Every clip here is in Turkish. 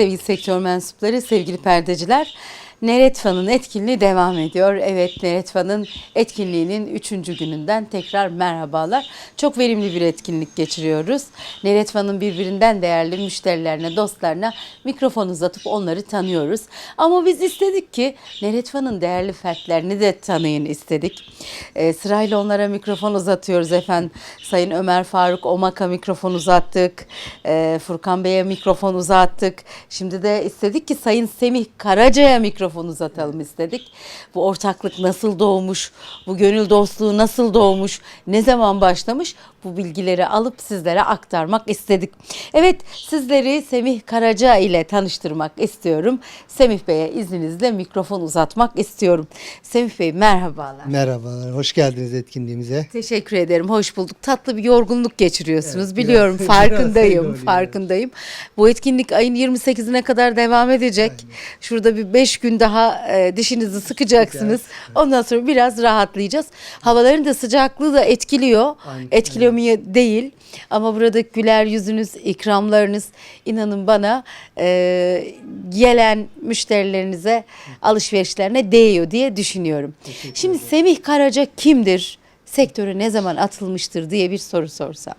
sevgili sektör mensupları, sevgili perdeciler. Neretfan'ın etkinliği devam ediyor. Evet Neretfan'ın etkinliğinin 3. gününden tekrar merhabalar. Çok verimli bir etkinlik geçiriyoruz. Neretfan'ın birbirinden değerli müşterilerine, dostlarına mikrofon uzatıp onları tanıyoruz. Ama biz istedik ki Neretfan'ın değerli fertlerini de tanıyın istedik. Ee, sırayla onlara mikrofon uzatıyoruz efendim. Sayın Ömer Faruk Omak'a mikrofon uzattık. Ee, Furkan Bey'e mikrofon uzattık. Şimdi de istedik ki Sayın Semih Karaca'ya mikrofon uzatalım istedik. Bu ortaklık nasıl doğmuş? Bu gönül dostluğu nasıl doğmuş? Ne zaman başlamış? Bu bilgileri alıp sizlere aktarmak istedik. Evet sizleri Semih Karaca ile tanıştırmak istiyorum. Semih Bey'e izninizle mikrofon uzatmak istiyorum. Semih Bey merhabalar. Merhabalar, hoş geldiniz etkinliğimize. Teşekkür ederim. Hoş bulduk. Tatlı bir yorgunluk geçiriyorsunuz. Evet, Biliyorum. biraz- biraz farkındayım. oluyor. farkındayım. Bu etkinlik ayın 28'ine kadar devam edecek. Şurada bir 5 gün daha e, dişinizi sıkacaksınız. Ondan sonra biraz rahatlayacağız. Havaların da sıcaklığı da etkiliyor. Aynen, Etkiliyor mu değil. Ama burada güler yüzünüz, ikramlarınız inanın bana e, gelen müşterilerinize alışverişlerine değiyor diye düşünüyorum. Şimdi Semih Karaca kimdir? Sektöre ne zaman atılmıştır diye bir soru sorsam.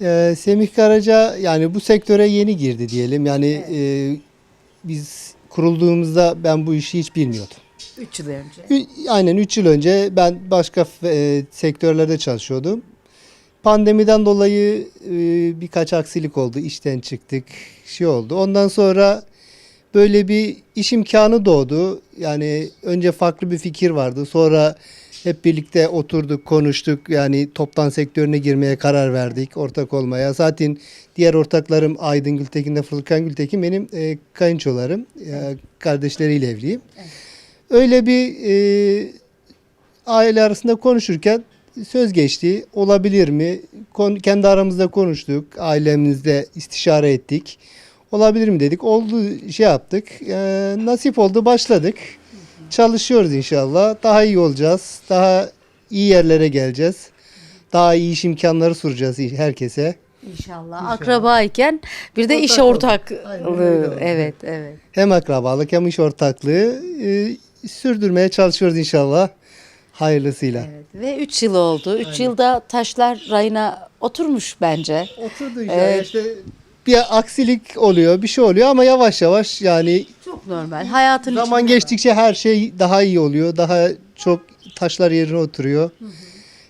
Ee, Semih Karaca yani bu sektöre yeni girdi diyelim. Yani e, biz kurulduğumuzda ben bu işi hiç bilmiyordum. 3 yıl önce. Ü- Aynen 3 yıl önce ben başka e, sektörlerde çalışıyordum. Pandemiden dolayı e, birkaç aksilik oldu. İşten çıktık, şey oldu. Ondan sonra böyle bir iş imkanı doğdu. Yani önce farklı bir fikir vardı. Sonra hep birlikte oturduk, konuştuk. Yani toptan sektörüne girmeye karar verdik, ortak olmaya. Zaten diğer ortaklarım Aydın Gültekin de Furkan Gültekin benim e, kayınçolarım. E, kardeşleriyle evliyim. Öyle bir e, aile arasında konuşurken söz geçti. Olabilir mi? Kon- kendi aramızda konuştuk. Ailemizde istişare ettik. Olabilir mi dedik. Oldu şey yaptık. E, nasip oldu başladık. Çalışıyoruz inşallah. Daha iyi olacağız. Daha iyi yerlere geleceğiz. Daha iyi iş imkanları sunacağız herkese. İnşallah. Akrabayken bir de iş Ortak. Aynen öyle ortaklığı. oldu. Evet, evet. Hem akrabalık hem iş ortaklığı e, sürdürmeye çalışıyoruz inşallah. Hayırlısıyla. evet. Ve 3 yıl oldu. 3 yılda taşlar rayına oturmuş bence. Oturdu Evet. işte bir aksilik oluyor, bir şey oluyor ama yavaş yavaş yani Çok normal. Hayatın zaman içinde geçtikçe her şey daha iyi oluyor. Daha çok taşlar yerine oturuyor.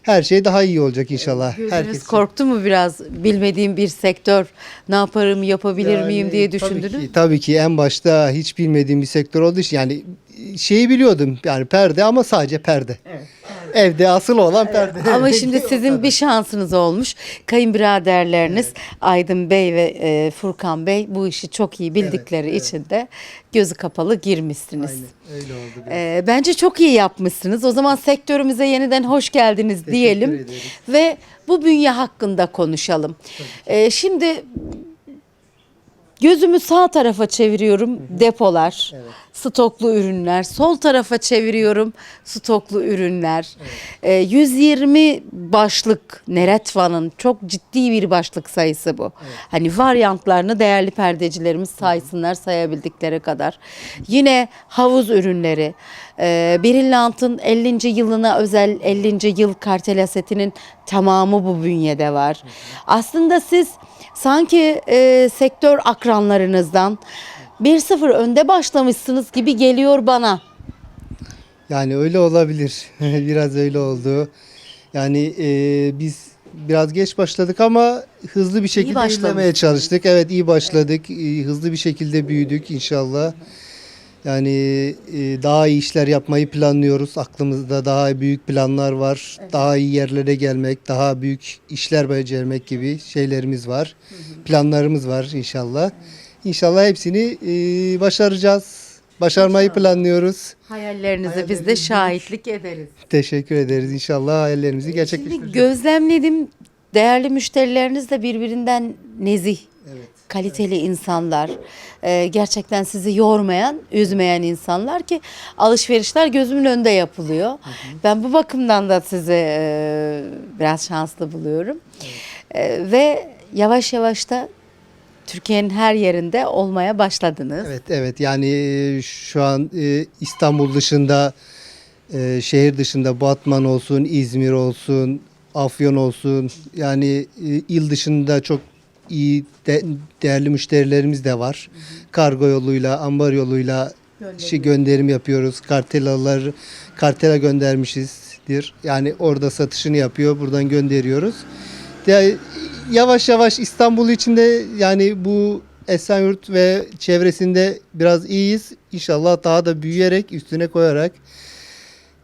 Her şey daha iyi olacak inşallah. Gözünüz Herkes korktu mu biraz bilmediğim bir sektör ne yaparım yapabilir miyim diye tabii düşündünüz? ki, tabii ki en başta hiç bilmediğim bir sektör olduğu için yani şeyi biliyordum yani perde ama sadece perde. Evde asıl olan perde. Ama şimdi sizin bir şansınız olmuş. Kayınbiraderleriniz Aydın Bey ve e, Furkan Bey bu işi çok iyi bildikleri için de gözü kapalı girmişsiniz. Aynen öyle oldu. biraz. E, bence çok iyi yapmışsınız. O zaman sektörümüze yeniden hoş geldiniz diyelim ederiz. ve bu bünye hakkında konuşalım. E, şimdi Gözümü sağ tarafa çeviriyorum depolar, stoklu ürünler. Sol tarafa çeviriyorum stoklu ürünler. Ee, 120 başlık Neretvan'ın çok ciddi bir başlık sayısı bu. Hani varyantlarını değerli perdecilerimiz saysınlar sayabildikleri kadar. Yine havuz ürünleri. Ee, Brilliant'ın 50. yılına özel 50. yıl kartel setinin tamamı bu bünyede var. Aslında siz sanki e, sektör akranlarınızdan 1-0 önde başlamışsınız gibi geliyor bana. Yani öyle olabilir. biraz öyle oldu. Yani e, biz biraz geç başladık ama hızlı bir şekilde izlemeye çalıştık. Evet iyi başladık. E, hızlı bir şekilde büyüdük inşallah. Yani e, daha iyi işler yapmayı planlıyoruz. Aklımızda daha büyük planlar var. Daha iyi yerlere gelmek, daha büyük işler becermek gibi şeylerimiz var. Planlarımız var inşallah. İnşallah hepsini e, başaracağız. Başarmayı planlıyoruz. Hayallerinize biz de şahitlik ederiz. Teşekkür ederiz. İnşallah hayallerimizi Şimdi gerçekleştireceğiz. gözlemledim değerli müşterileriniz de birbirinden nezih, Evet. kaliteli insanlar. Ee, gerçekten sizi yormayan, üzmeyen insanlar ki alışverişler gözümün önünde yapılıyor. Ben bu bakımdan da sizi e, biraz şanslı buluyorum. E, ve yavaş yavaş da Türkiye'nin her yerinde olmaya başladınız. Evet evet yani e, şu an e, İstanbul dışında e, şehir dışında Batman olsun, İzmir olsun, Afyon olsun yani e, il dışında çok iyi de- değerli müşterilerimiz de var. Kargo yoluyla, ambar yoluyla şey gönderim yapıyoruz. Kartelalar kartela göndermişizdir. Yani orada satışını yapıyor, buradan gönderiyoruz. Ya, yavaş yavaş İstanbul içinde yani bu Esenyurt ve çevresinde biraz iyiyiz. İnşallah daha da büyüyerek üstüne koyarak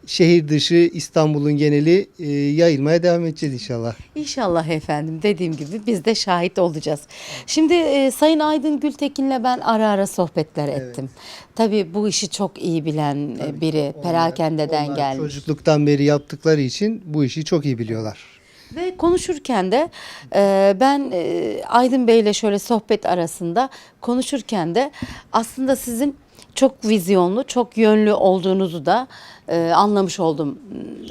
şehir dışı İstanbul'un geneli e, yayılmaya devam edeceğiz inşallah. İnşallah efendim dediğim gibi biz de şahit olacağız. Şimdi e, Sayın Aydın Gültekin'le ben ara ara sohbetler ettim. Tabii bu işi çok iyi bilen e, biri perakendeden Onlar gelmiş. Çocukluktan beri yaptıkları için bu işi çok iyi biliyorlar. Ve konuşurken de e, ben e, Aydın Bey'le şöyle sohbet arasında konuşurken de aslında sizin çok vizyonlu, çok yönlü olduğunuzu da e, anlamış oldum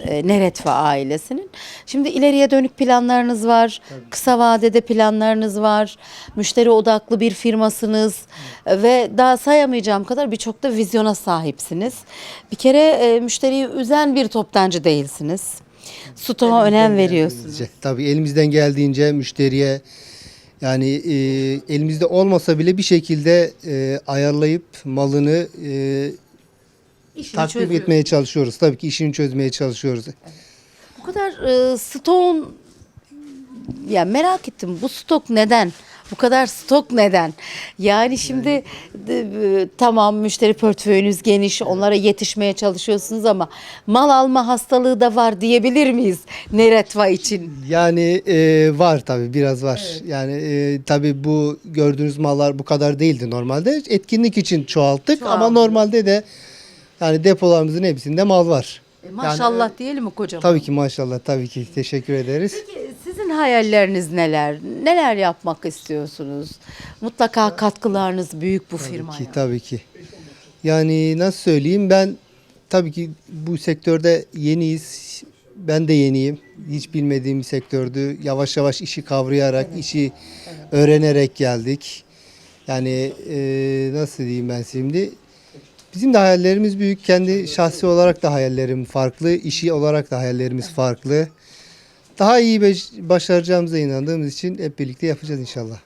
e, Neretva ailesinin. Şimdi ileriye dönük planlarınız var, kısa vadede planlarınız var, müşteri odaklı bir firmasınız e, ve daha sayamayacağım kadar birçok da vizyona sahipsiniz. Bir kere e, müşteriyi üzen bir toptancı değilsiniz. Stoğa önem veriyorsunuz. Tabii elimizden geldiğince müşteriye yani e, elimizde olmasa bile bir şekilde e, ayarlayıp malını e, İşini takdim çözüyor. etmeye çalışıyoruz. Tabii ki işini çözmeye çalışıyoruz. Bu kadar e, stoğun ya merak ettim bu stok neden? Bu kadar stok neden? Yani şimdi de, e, tamam müşteri portföyünüz geniş, onlara yetişmeye çalışıyorsunuz ama mal alma hastalığı da var diyebilir miyiz Neretva için? Yani e, var tabii biraz var. Yani e, tabii bu gördüğünüz mallar bu kadar değildi normalde. Etkinlik için çoğalttık ama normalde de yani depolarımızın hepsinde mal var. E, maşallah Yani, diyelim mi kocaman? Tabii ki maşallah tabii ki teşekkür ederiz. Peki sizin hayalleriniz neler? Neler yapmak istiyorsunuz? Mutlaka katkılarınız büyük bu firmaya. Ki, tabii ki. Yani nasıl söyleyeyim ben tabii ki bu sektörde yeniyiz. Ben de yeniyim. Hiç bilmediğim bir sektördü. Yavaş yavaş işi kavrayarak, işi öğrenerek geldik. Yani e, nasıl diyeyim ben şimdi? Bizim de hayallerimiz büyük. Kendi şahsi olarak da hayallerim farklı. işi olarak da hayallerimiz farklı. Daha iyi başaracağımıza inandığımız için hep birlikte yapacağız inşallah.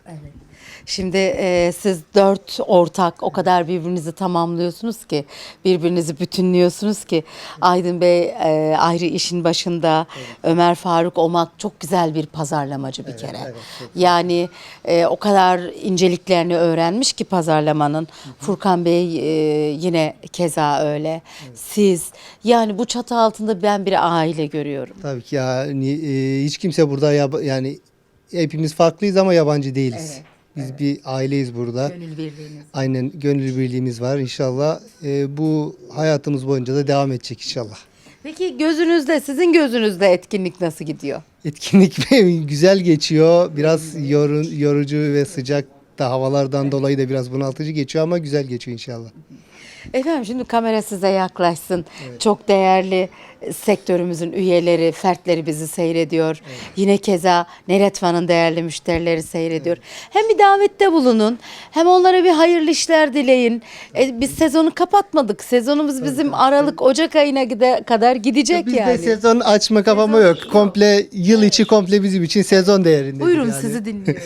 Şimdi e, siz dört ortak o kadar birbirinizi tamamlıyorsunuz ki, birbirinizi bütünlüyorsunuz ki. Aydın Bey e, ayrı işin başında, Ömer Faruk olmak çok güzel bir pazarlamacı bir kere. yani e, o kadar inceliklerini öğrenmiş ki pazarlamanın. Furkan Bey e, yine keza öyle. Siz yani bu çatı altında ben bir aile görüyorum. Tabii ki yani e, hiç kimse burada yab- yani hepimiz farklıyız ama yabancı değiliz. Evet, Biz bir aileyiz burada. Gönül birliğiniz. Aynen gönül birliğimiz var inşallah. e, bu hayatımız boyunca da devam edecek inşallah. Peki gözünüzde, sizin gözünüzde etkinlik nasıl gidiyor? Etkinlik güzel geçiyor. Biraz yorun, yorucu ve sıcak da havalardan dolayı da biraz bunaltıcı geçiyor ama güzel geçiyor inşallah. Efendim şimdi kamera size yaklaşsın. Çok değerli e, sektörümüzün üyeleri, fertleri bizi seyrediyor. Yine keza Neretvan'ın değerli müşterileri seyrediyor. Hem bir davette bulunun, hem onlara bir hayırlı işler dileyin. E, biz sezonu kapatmadık. Sezonumuz bizim Aralık, Ocak ayına gide- kadar gidecek Bizde yani. sezon açma kapama yok. Komple yıl içi komple bizim için sezon değerinde. Buyurun yani. sizi dinliyoruz.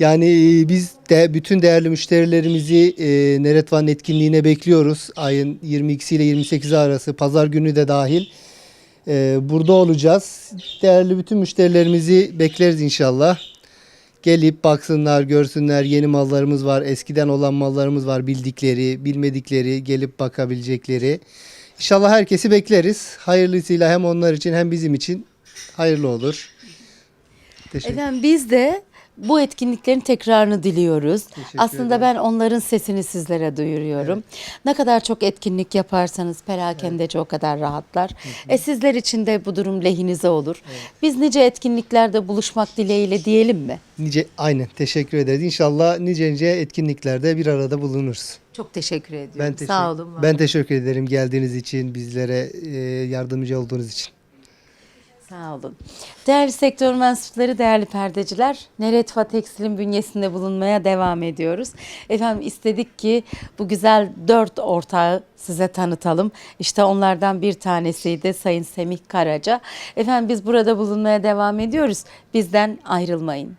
Yani e, biz de bütün değerli müşterilerimizi e, Neretvan etkinliğine bekliyoruz. Ayın 22 ile 28 arası pazar günü de dahil. E, burada olacağız. Değerli bütün müşterilerimizi bekleriz inşallah. Gelip baksınlar, görsünler. Yeni mallarımız var. Eskiden olan mallarımız var. Bildikleri, bilmedikleri, gelip bakabilecekleri. İnşallah herkesi bekleriz. Hayırlısıyla hem onlar için hem bizim için hayırlı olur. Teşekkür Efendim biz de bu etkinliklerin tekrarını diliyoruz. Aslında ederim. ben onların sesini sizlere duyuruyorum. Ne kadar çok etkinlik yaparsanız perakendeci o kadar rahatlar. E sizler için de bu durum lehinize olur. Biz nice etkinliklerde buluşmak dileğiyle diyelim mi? Nice aynen teşekkür ederiz. İnşallah nice nice etkinliklerde bir arada bulunuruz. Çok teşekkür ediyorum. Ben teşekkür, Sağ olun. var Ben teşekkür ederim geldiğiniz için, bizlere e, yardımcı olduğunuz için. Sağ olun. Değerli sektör mensupları, değerli perdeciler, Neretfa Tekstil'in bünyesinde bulunmaya devam ediyoruz. Efendim istedik ki bu güzel dört ortağı size tanıtalım. İşte onlardan bir tanesiydi Sayın Semih Karaca. Efendim biz burada bulunmaya devam ediyoruz. Bizden ayrılmayın.